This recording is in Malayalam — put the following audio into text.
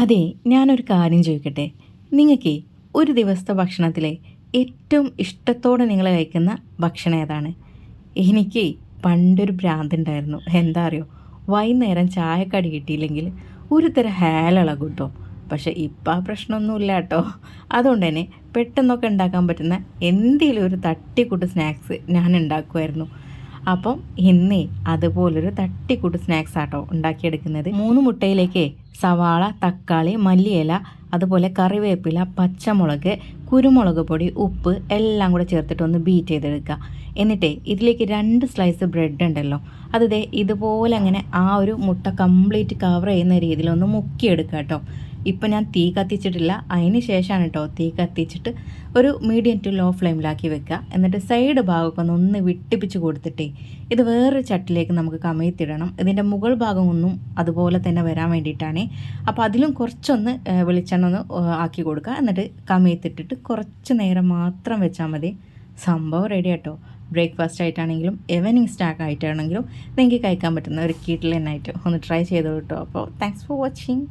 അതെ ഞാനൊരു കാര്യം ചോദിക്കട്ടെ. നിങ്ങൾക്ക് ഒരു ദിവസത്തെ ഭക്ഷണത്തിലെ ഏറ്റവും ഇഷ്ടത്തോടെ നിങ്ങൾ കഴിക്കുന്ന ഭക്ഷണം ഏതാണ്? എനിക്ക് പണ്ടൊരു ഭ്രാന്തുണ്ടായിരുന്നു. എന്താ അറിയോ? വൈകുന്നേരം ചായക്കടി കിട്ടിയില്ലെങ്കിൽ ഒരു തരം ഹാലിളകും കേട്ടോ പക്ഷേ ഇപ്പം ആ പ്രശ്നമൊന്നുമില്ല കേട്ടോ. അതുകൊണ്ട് തന്നെ പെട്ടെന്നൊക്കെ ഉണ്ടാക്കാൻ പറ്റുന്ന എന്തെങ്കിലും ഒരു തട്ടിക്കൂട്ട് സ്നാക്സ് ഞാൻ ഉണ്ടാക്കുമായിരുന്നു. അപ്പം ഇന്നേ അതുപോലൊരു തട്ടിക്കൂട്ട് സ്നാക്സ് ആട്ടോ ഉണ്ടാക്കിയെടുക്കുന്നത്. മൂന്ന് മുട്ടയിലേക്ക് സവാള തക്കാളി മല്ലിയില അതുപോലെ കറിവേപ്പില പച്ചമുളക് കുരുമുളക് പൊടി ഉപ്പ് എല്ലാം കൂടെ ചേർത്തിട്ട് ഒന്ന് ബീറ്റ് ചെയ്തെടുക്കുക. എന്നിട്ടേ ഇതിലേക്ക് രണ്ട് സ്ലൈസ് ബ്രെഡ് ഉണ്ടല്ലോ. അത് ഇതുപോലെ അങ്ങനെ ആ ഒരു മുട്ട കംപ്ലീറ്റ് കവർ ചെയ്യുന്ന രീതിയിൽ ഒന്ന് മുക്കിയെടുക്കുക കേട്ടോ. ഇപ്പം ഞാൻ തീ കത്തിച്ചിട്ടില്ല. അതിന് ശേഷമാണ് കേട്ടോ തീ കത്തിച്ചിട്ട് ഒരു മീഡിയം ടു ലോ ഫ്ലെയിമിലാക്കി വെക്കുക. എന്നിട്ട് സൈഡ് ഭാഗമൊക്കെ ഒന്ന് ഒന്ന് വിട്ടിപ്പിച്ച് കൊടുത്തിട്ടേ ഇത് വേറൊരു ചട്ടിലേക്ക് നമുക്ക് കമഴ്ത്തിടണം ഇതിന്റെ മുകൾ ഭാഗം ഒന്നും അതുപോലെ തന്നെ വരാൻ വേണ്ടിയിട്ടാണ് അപ്പോൾ അതിലും കുറച്ചൊന്ന് വെളിച്ചെണ്ണ ഒന്ന് ആക്കി കൊടുക്കുക. എന്നിട്ട് കമഴ്ത്തിട്ടിട്ട് കുറച്ച് നേരം മാത്രം വെച്ചാൽ മതി. സംഭവം റെഡി ആട്ടോ. ബ്രേക്ക്ഫാസ്റ്റ് ആയിട്ടാണെങ്കിലും ഈവനിങ് സ്റ്റാക്ക് ആയിട്ടാണെങ്കിലും നിങ്ങൾക്ക് കഴിക്കാൻ പറ്റുന്ന ഒരു കീട്ടിൽ തന്നെ ആയിട്ട് ഒന്ന് ട്രൈ ചെയ്തോളൂ കേട്ടോ അപ്പോൾ താങ്ക്സ് ഫോർ വാച്ചിങ്